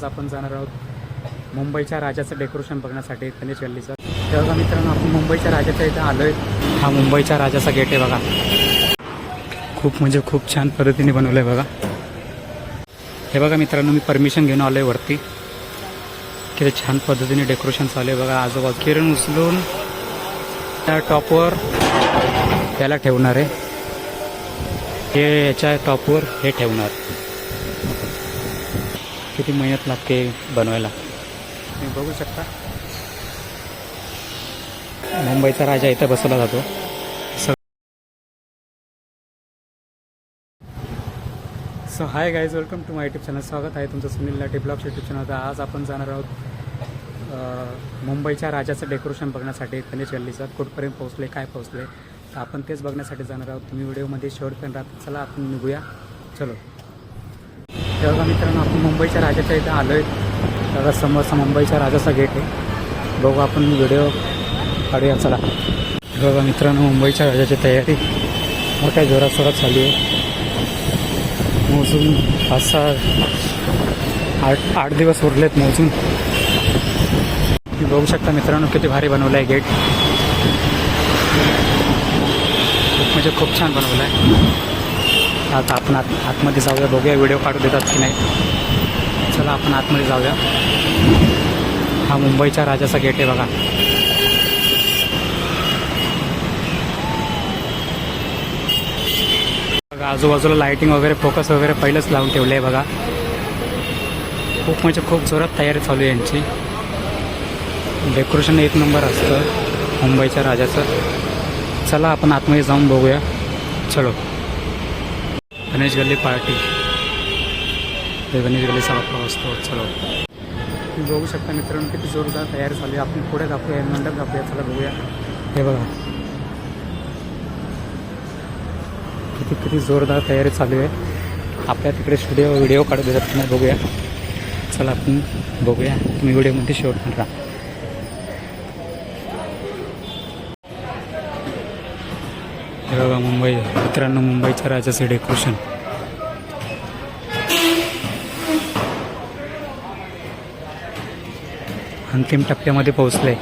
आज आपण जाणार आहोत मुंबईच्या राजाचं डेकोरेशन बघण्यासाठी गणेश गल्लीचं. तर बघा मित्रांनो आपण मुंबईच्या राजाच्या इथं आलो आहे हा मुंबईच्या राजाचा गेट आहे बघा. खूप म्हणजे खूप छान पद्धतीने बनवलं आहे बघा. हे बघा मित्रांनो मी परमिशन घेऊन आलो आहे वरती. किती छान पद्धतीने डेकोरेशन चालू आहे बघा. आजोबा किरण उचलून त्या टॉपवर त्याला ठेवणार आहे. हे याच्या टॉपवर हे ठेवणार. किती मेहनत लागते बनवायला? तुम्ही बघू शकता. मुंबईचा राजा इथं बसवला जातो. So hi guys welcome to my YouTube channel स्वागत आहे तुमचं Sunil Late blogs YouTube channel आज आपण जाणार आहोत मुंबईच्या राजाचं डेकोरेशन बघण्यासाठी गणेश गल्लीचं. कुठपर्यंत पोहोचले काय पोहोचले? तर आपण तेच बघण्यासाठी जाणार आहोत. तुम्ही व्हिडिओमध्ये शेवटपर्यंत राहता चला आपण निघूया. चलो. हे बघा मित्रांनो आपण मुंबईच्या राजाच्या इथं आलो आहे बघा समोरचा मुंबईच्या राजाचा गेट आहे. बघू आपण व्हिडिओ काढूया चला. बघा मित्रांनो मुंबईच्या राजाची तयारी. मोठ्या जोरात जोरात चालू आहे. मोजून पाच सहा आठ आठ दिवस उरलेत मोजून. तुम्ही बघू शकता मित्रांनो किती भारी बनवलं आहे गेट म्हणजे खूप छान बनवलं आहे आता आपण आत आतमध्ये जाऊया बघूया व्हिडिओ काढू देतात की नाही. चला आपण आतमध्ये जाऊया. हा मुंबईच्या राजाचा गेट आहे बघा. बघा आजूबाजूला लाईटिंग वगैरे फोकस वगैरे पहिलंच लावून ठेवलं आहे बघा. खूप म्हणजे खूप जोरात तयारी चालू आहे यांची. डेकोरेशन एक नंबर असतं मुंबईच्या राजाचं. चला आपण आतमध्ये जाऊन बघूया. चलो. गणेश गल्ली पार्टी. हे गणेश गल्लीचा वापर असतो चलो तुम्ही बघू शकता मित्रांनो किती जोरदार तयारी झाली आहे. आपण पुढे दाखवूया मंडप दाखवूया चला बघूया. हे बघा. किती किती जोरदार तयारी चालू आहे. आपल्या तिकडे स्टुडिओ व्हिडिओ काढू देतात नाही बघूया. चला आपण बघूया. तुम्ही व्हिडिओमध्ये शेवट पण राहा. हे बघा मुंबई मित्रांनो मुंबईच्या राजाचं डेकोरेशन अंतिम टप्प्यामध्ये पोहोचलंय.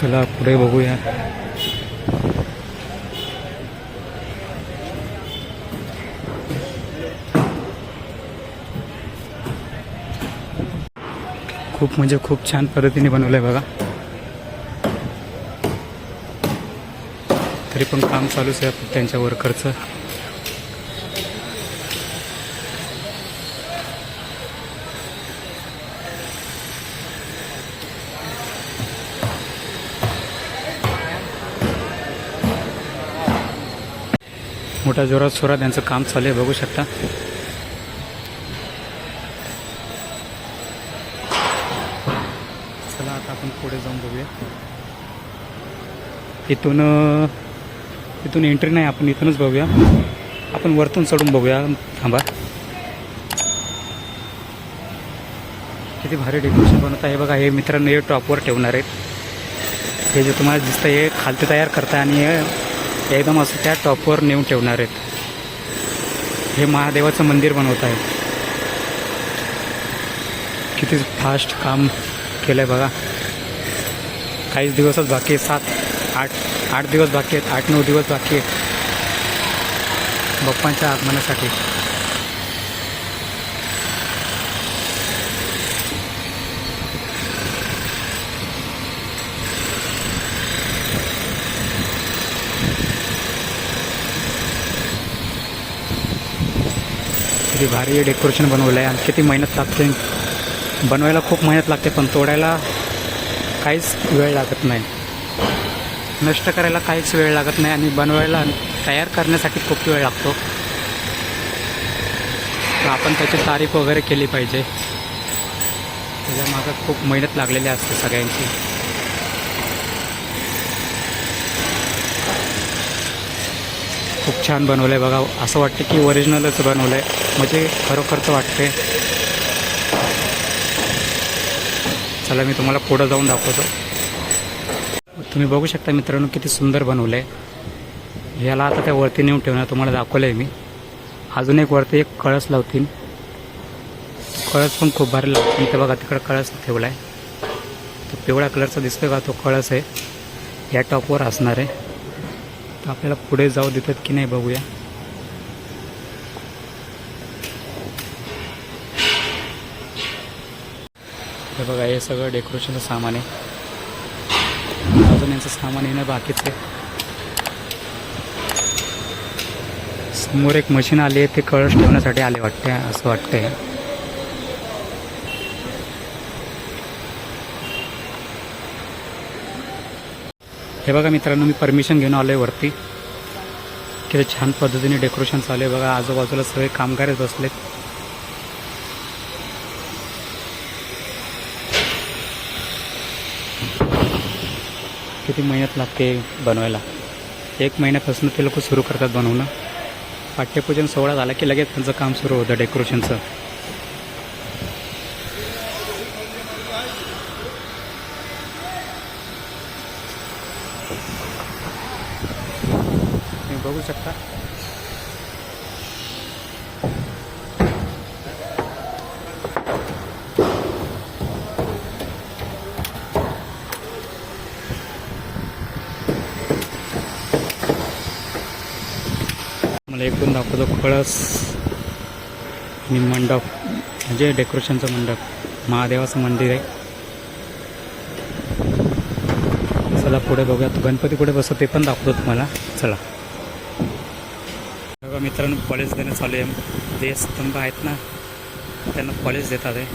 चला पुढे बघूया. खूप म्हणजे खूप छान पद्धतीने बनवलंय बघा. तरी पण काम चालूच आहे त्यांच्या वर्करचं मोठ्या जोरात सोरात यांचं काम चालू आहे बघू शकता. चला आता आपण पुढे जाऊन बघूया. इथून इथून एंट्री नाही आपण इथूनच बघूया. आपण वरतून चढून बघूया. थांबा. किती भारी डेकोरेशन बनवत. आहे बघा हे मित्रांनो हे टॉपवर ठेवणार आहेत. हे जे तुम्हाला दिसतं हे खालते तयार करतं आणि हे एकदम असं त्या टॉपवर नेऊन ठेवणार आहेत. हे महादेवाचं मंदिर बनवत आहे किती फास्ट काम. केलं आहे बघा. काहीच दिवसच बाकी आहेत सात आठ आठ दिवस बाकी आहेत आठ नऊ दिवस बाकी आहेत. बाप्पांच्या आगमनासाठी. किती भारी डेकोरेशन बनवलं आहे आणि किती मेहनत लागते. बनवायला खूप मेहनत लागते पण तोडायला काहीच वेळ लागत नाही. नष्ट करायला काहीच वेळ लागत नाही आणि बनवायला तयार करण्यासाठी खूप वेळ लागतो. तर आपण त्याची तारीफ वगैरे केली पाहिजे. त्याच्यामागं खूप मेहनत लागलेली असते सगळ्यांची. खूप छान बनवलं आहे बघा. असं वाटतं की ओरिजिनलच बनवलं आहे म्हणजे खरोखरच वाटते चला मी तुम्हाला पुढं जाऊन दाखवतो. तुम्ही बघू शकता मित्रांनो किती सुंदर बनवलं आहे. ह्याला आता त्या वरती नेऊन ठेवणार तुम्हाला दाखवलं आहे मी. अजून एक वरती एक कळस लावतील. कळस पण खूप भारी लावतील. ते बघा तिकडं कळस ठेवला आहे तो पिवळ्या कलरचा दिसतोय का? तो कळस आहे. या टॉपवर असणार आहे. तर आपल्याला पुढे जाऊ देतात की नाही बघूया. हे बघा हे सगळं डेकोरेशनचं सामान आहे. अजून यांचं सामान येणं बाकीच आहे. समोर एक मशीन आली आहे ते कळस ठेवण्यासाठी आले वाटते असं वाटतंय. हे बघा मित्रांनो मी परमिशन घेऊन आलो आहे वरती. किती छान पद्धतीने डेकोरेशन चालू आहे. बघा आजूबाजूला सगळे कामगारच बसलेत. किती मेहनत लागते बनवायला? एक महिन्यापासून ते लोक सुरू करतात बनवणं. पाठ्यपूजन सोहळा झाला की लगेच त्यांचं काम सुरू होतं डेकोरेशनचं. तुम्ही बघू शकता. मला एकूण दाखवतो कळस आणि मंडप. म्हणजे डेकोरेशनचं मंडप. महादेवाचं मंदिर आहे. चला पुढे बघूया गणपती कुठे बसतो ते पण दाखवतो तुम्हाला. चला. बघा मित्रांनो कॉलेज देणं चालू आहे. जे स्तंभ आहेत ना त्यांना कॉलेज देतात आहे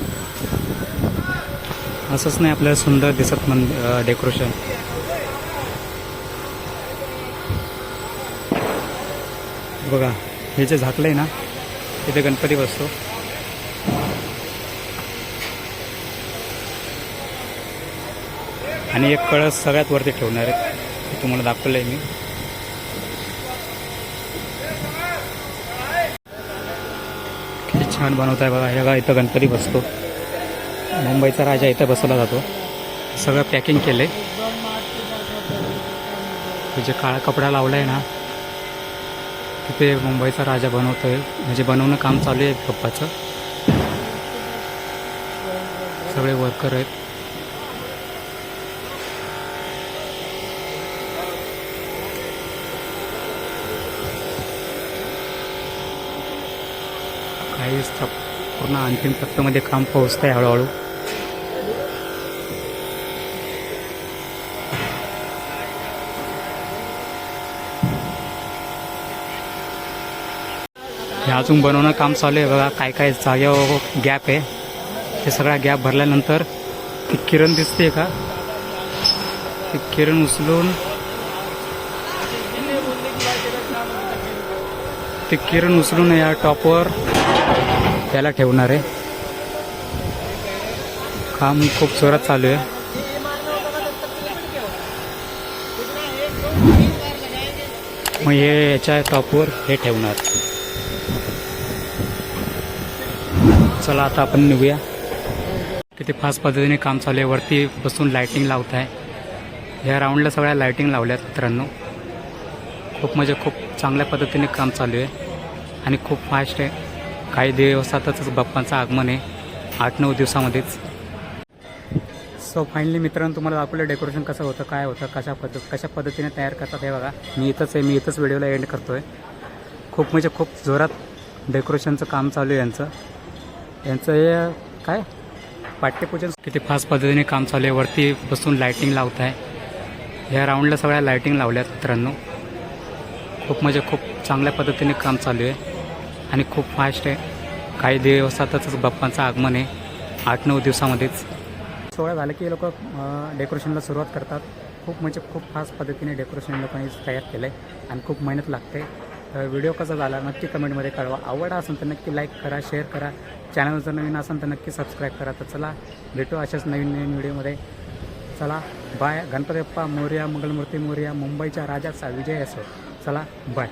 असंच नाही आपल्याला सुंदर दिसत मन डेकोरेशन बघा हे जे झाकलं आहे ना तिथे गणपती बसतो. आणि एक कळस सगळ्यात वरती ठेवणार आहे. ते तुम्हाला दाखवलं आहे मी. किती छान बनवत आहे बघा हे बघा इथं गणपती बसतो. मुंबईचा राजा इथं बसवला जातो. सगळं पॅकिंग केलं आहे जे काळा कपडा लावला आहे ना तिथे मुंबईचा राजा बनवतो आहे म्हणजे बनवणं काम चालू आहे पप्पाचं. सगळे वर्कर आहेत. काही पूर्ण अंतिम टप्प्यामध्ये काम पोहोचत आहे हळूहळू. हे अजून बनवणं काम चालू आहे. बघा काय काय जागेवर हो हो गॅप आहे. ते सगळा गॅप भरल्यानंतर ती किरण दिसते का? ती किरण उचलून ती किरण उचलून या टॉपवर त्याला ठेवणार आहे. काम खूप जोरात चालू आहे. मग हे याच्या टॉपवर हे ठेवणार. चला आता आपण निघूया. किती फास्ट पद्धतीने काम चालू आहे. वरती बसून लाईटिंग लावत आहे. ह्या राऊंडला सगळ्या लाईटिंग लावल्यात मित्रांनो. खूप म्हणजे खूप चांगल्या पद्धतीने काम चालू आहे. आणि खूप फास्ट आहे. काही दिवसातच बाप्पांचं आगमन आहे. आठ नऊ दिवसामध्येच. सो फायनली मित्रांनो तुम्हाला दाखवलं डेकोरेशन कसं होतं काय होतं कशा पद्धत कशा पद्धतीने तयार करतात हे बघा. मी इथंच आहे. मी इथंच व्हिडिओला एंड करतो आहे खूप म्हणजे खूप जोरात डेकोरेशनचं काम चालू आहे यांचं. यांचं हे काय? पाठ्यपूजन किती फास्ट पद्धतीने काम चालू आहे. वरती बसून लाईटिंग लावत आहे. या राऊंडला सगळ्या लाईटिंग लावल्यात मित्रांनो. खूप म्हणजे खूप चांगल्या पद्धतीने काम चालू आहे. आणि खूप फास्ट आहे. काही दिवसातच बाप्पांचं आगमन आहे. आठ नऊ दिवसामध्येच. सोहळा झाला की लोक डेकोरेशनला सुरुवात करतात. खूप म्हणजे खूप फास्ट पद्धतीने डेकोरेशन लोकांनी तयार केलं आहे आणि खूप मेहनत लागते. तर व्हिडिओ कसा झाला नक्की कमेंटमध्ये कळवा. आवड असेल तर नक्की लाईक करा शेअर करा. चॅनल जर नवीन असेल तर नक्की सबस्क्राईब करा. तर चला भेटू अशाच नवीन नवीन व्हिडिओमध्ये. चला बाय गणपती बाप्पा मोर्या मंगलमूर्ती मोर्या मुंबईच्या राजाचा विजय असो. चला बाय